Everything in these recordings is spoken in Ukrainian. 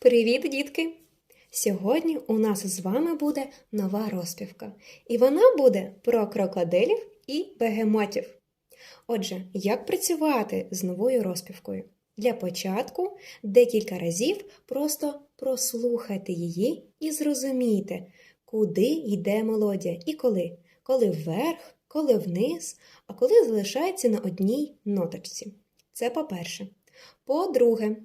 Привіт, дітки! Сьогодні у нас з вами буде нова розпівка, і вона буде про крокодилів і бегемотів. Отже, як працювати з новою розпівкою? Для початку декілька разів просто прослухайте її і зрозумійте, куди йде мелодія і коли. Коли вверх, коли вниз, а коли залишається на одній ноточці. Це по-перше. По-друге,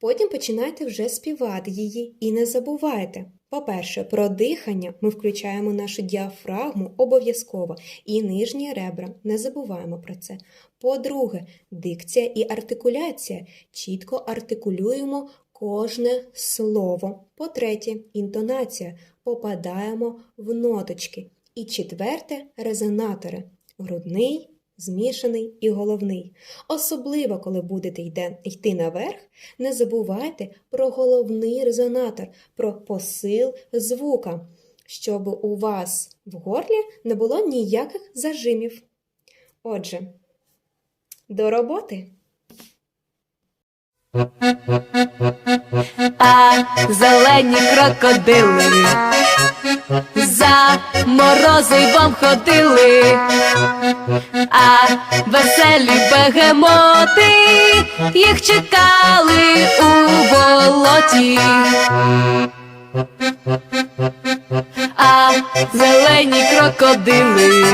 Потім починайте вже співати її і не забувайте. По-перше, про дихання ми включаємо нашу діафрагму обов'язково і нижні ребра. Не забуваємо про це. По-друге, дикція і артикуляція. Чітко артикулюємо кожне слово. По-третє, інтонація. Попадаємо в ноточки. І четверте резонатори. Грудний, змішаний і головний. Особливо, коли будете йти наверх, не забувайте про головний резонатор, про посил звука, щоб у вас в горлі не було ніяких зажимів. Отже, до роботи! а зелені крокодили за морозивом ходили, а веселі бегемоти їх чекали у болоті. А зелені крокодили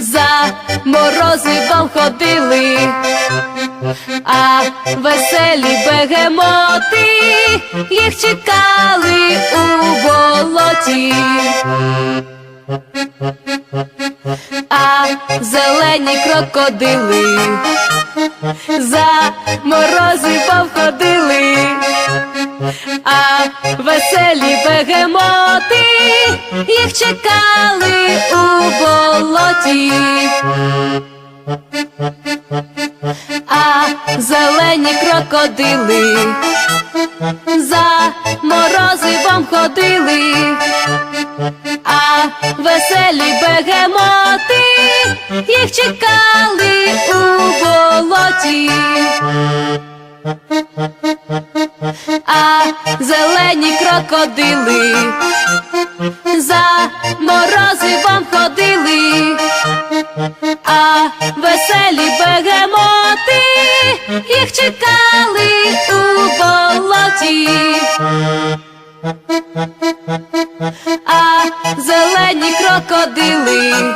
за морозивом ходили а веселі бегемоти їх чекали у болоті. А зелені крокодили за морозивом ходили, а веселі бегемоти їх чекали у болоті. А зелені крокодили за морозивом ходили, а веселі бегемоти їх чекали у болоті. А зелені крокодили за морозивом ходили, болоті. А зелені крокодили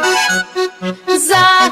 за